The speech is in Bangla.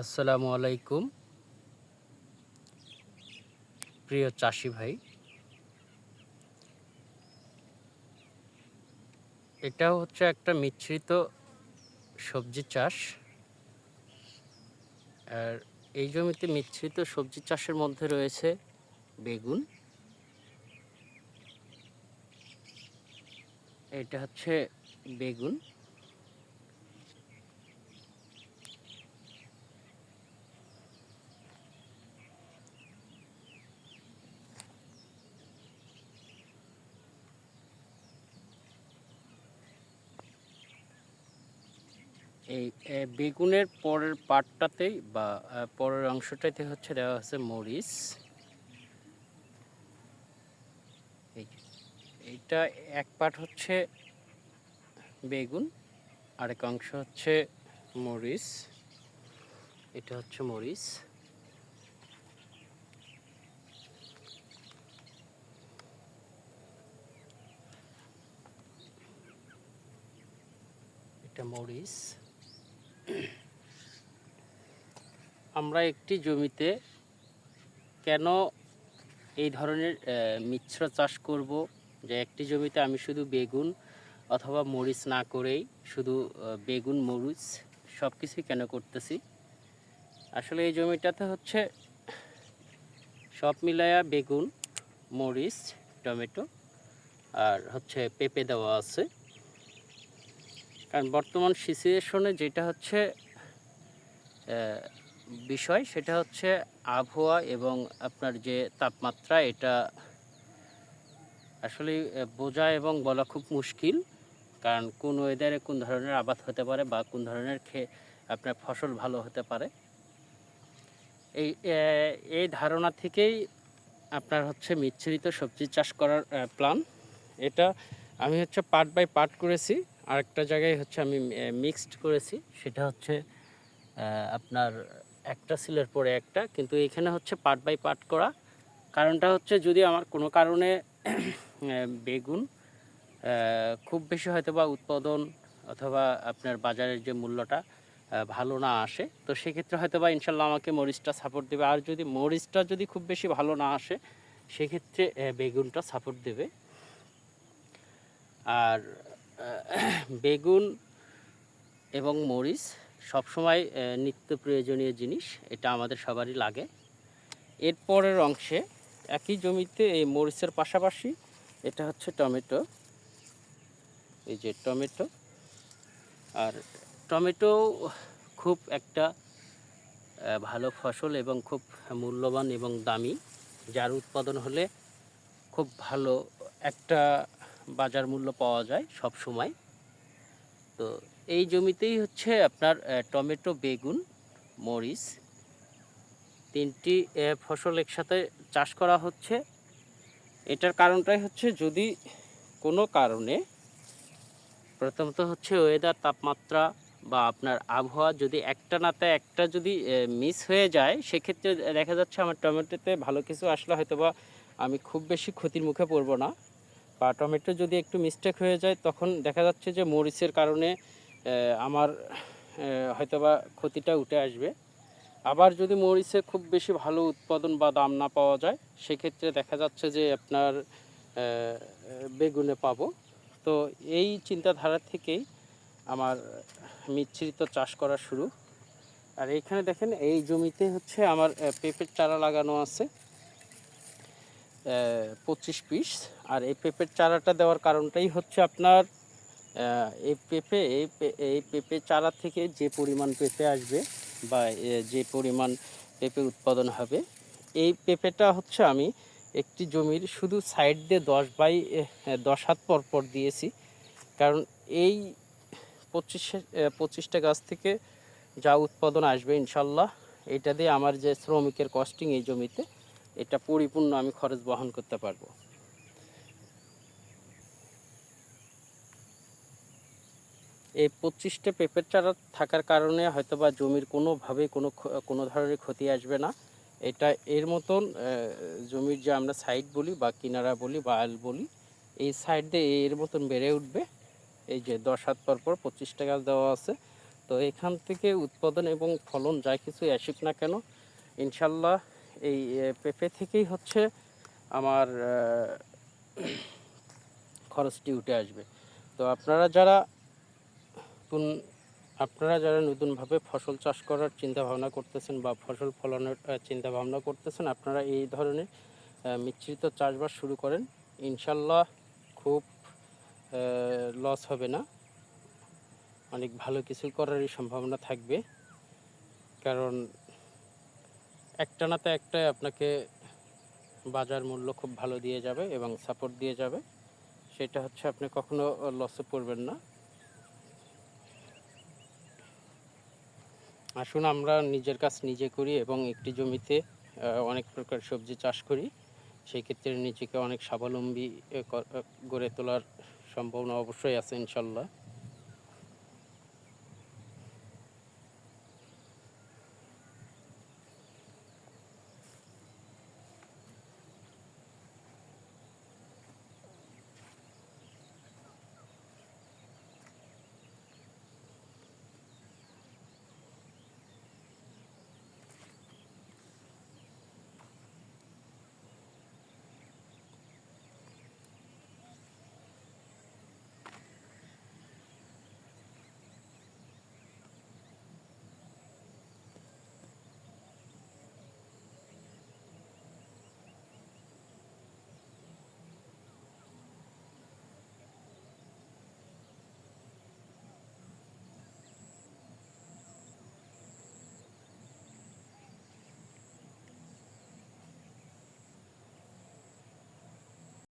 আসসালামু আলাইকুম। প্রিয় চাষি ভাই, এটা হচ্ছে একটা মিশ্রিত সবজি চাষ। আর এই জমিতে মিশ্রিত সবজি চাষের মধ্যে রয়েছে বেগুন। এটা হচ্ছে বেগুন। এই বেগুনের পরের পাটটাতেই বা পরের অংশটাতে হচ্ছে দেওয়া আছে মরিচ। এই এইটা এক পাট হচ্ছে বেগুন, আরেক অংশ হচ্ছে মরিচ। এটা হচ্ছে মরিচ। এটা মরিচ। আমরা একটি জমিতে কেন এই ধরনের মিশ্র চাষ করব? যে একটি জমিতে আমি শুধু বেগুন অথবা মরিচ না করেই শুধু বেগুন, মরিচ সব কিছুই কেন করতেছি? আসলে এই জমিটাতে হচ্ছে সব মিলায়া বেগুন, মরিচ, টমেটো আর হচ্ছে পেঁপে দেওয়া আছে। কারণ বর্তমান সিচুয়েশনে যেটা হচ্ছে বিষয় সেটা হচ্ছে আবহাওয়া এবং আপনার যে তাপমাত্রা, এটা আসলে বোঝা এবং বলা খুব মুশকিল। কারণ কোন ওয়েদারে কোন ধরনের আবাদ হতে পারে বা কোন ধরনের খে, আপনার ফসল ভালো হতে পারে। এই এই ধারণা থেকেই আপনার হচ্ছে মিশ্রিত সবজি চাষ করার প্ল্যান এটা আমি হচ্ছে পার্ট বাই পার্ট করেছি। আরেকটা জায়গায় হচ্ছে আমি মিক্সড করেছি। সেটা হচ্ছে আপনার একটা সিলের পরে একটা, কিন্তু এখানে হচ্ছে পার্ট বাই পার্ট করা। কারণটা হচ্ছে যদি আমার কোনো কারণে বেগুন খুব বেশি হয়তো বা উৎপাদন অথবা আপনার বাজারের যে মূল্যটা ভালো না আসে, তো সেক্ষেত্রে হয়তো বা ইনশাল্লাহ আমাকে মরিচটা সাপোর্ট দেবে। আর যদি মরিচটা যদি খুব বেশি ভালো না আসে, সেক্ষেত্রে বেগুনটা সাপোর্ট দেবে। আর বেগুন এবং মরিচ সবসময় নিত্য প্রয়োজনীয় জিনিস, এটা আমাদের সবারই লাগে। এরপরের অংশে একই জমিতে এই মরিচের পাশাপাশি এটা হচ্ছে টমেটো। এই যে টমেটো। আর টমেটো খুব একটা ভালো ফসল এবং খুব মূল্যবান এবং দামি। যার উৎপাদন হলে খুব ভালো একটা বাজার মূল্য পাওয়া যায় সব সময়। তো এই জমিতেই হচ্ছে আপনার টমেটো, বেগুন, মরিচ, তিনটি ফসল একসাথে চাষ করা হচ্ছে। এটার কারণটাই হচ্ছে যদি কোনো কারণে প্রথমত হচ্ছে ওয়েদার তাপমাত্রা বা আপনার আবহাওয়া যদি একটা নাতে একটা যদি মিস হয়ে যায়, সেক্ষেত্রে দেখা যাচ্ছে আমার টমেটোতে ভালো কিছু আসলে হয়তো বা আমি খুব বেশি ক্ষতির মুখে পড়ব না। বা টমেটো যদি একটু মিস্টেক হয়ে যায়, তখন দেখা যাচ্ছে যে মরিচের কারণে আমার হয়তোবা ক্ষতিটা উঠে আসবে। আবার যদি মরিচে খুব বেশি ভালো উৎপাদন বা দাম না পাওয়া যায়, সেক্ষেত্রে দেখা যাচ্ছে যে আপনার বেগুনে পাবো। তো এই চিন্তাধারা থেকেই আমার মিশ্রিত চাষ করা শুরু। আর এইখানে দেখেন, এই জমিতে হচ্ছে আমার পেঁপের চারা লাগানো আছে। পঁচিশ পিস। আর এই পেঁপের চারাটা দেওয়ার কারণটাই হচ্ছে আপনার এই পেঁপে, এই এই পেঁপে চারা থেকে যে পরিমাণ পেঁপে আসবে বা যে পরিমাণ পেঁপে উৎপাদন হবে, এই পেঁপেটা হচ্ছে আমি একটি জমির শুধু সাইড দিয়ে দশ বাই দশ হাত পর পর দিয়েছি। কারণ এই পঁচিশে পঁচিশটা গাছ থেকে যা উৎপাদন আসবে ইনশাল্লাহ, এটা দিয়ে আমার যে শ্রমিকের কস্টিং এই জমিতে এটা পরিপূর্ণ আমি খরচ বহন করতে পারব। এই পঁচিশটা পেঁপের চারা থাকার কারণে হয়তো বা জমির কোনোভাবে কোনো কোনো ধরনের ক্ষতি আসবে না। এটা এর মতন জমির যে আমরা সাইড বলি বা কিনারা বলি বা আল বলি, এই সাইড দিয়ে এর মতন বেড়ে উঠবে। এই যে দশ হাত পর পর পঁচিশটা গাছ দেওয়া আছে। তো এখান থেকে উৎপাদন এবং ফলন যা কিছু আসুক না কেন, ইনশাল্লাহ এই পেঁপে থেকেই হচ্ছে আমার খরচটি উঠে আসবে। তো আপনারা যারা নতুন, আপনারা যারা নতুনভাবে ফসল চাষ করার চিন্তা ভাবনা করতেছেন বা ফসল ফলানোর চিন্তা ভাবনা করতেছেন, আপনারা এই ধরনের মিশ্রিত চাষবাস শুরু করেন। ইনশাল্লাহ খুব লস হবে না। অনেক ভালো কিছু করারই সম্ভাবনা থাকবে। কারণ একটানাতে একটাই আপনাকে বাজার মূল্য খুব ভালো দিয়ে যাবে এবং সাপোর্ট দিয়ে যাবে। সেটা হচ্ছে আপনি কখনো লসে পড়বেন না। আসুন আমরা নিজের কাজ নিজে করি এবং একটি জমিতে অনেক প্রকার সবজি চাষ করি। সেই ক্ষেত্রে নিজেকে অনেক স্বাবলম্বী গড়ে তোলার সম্ভাবনা অবশ্যই আছে ইনশাল্লাহ।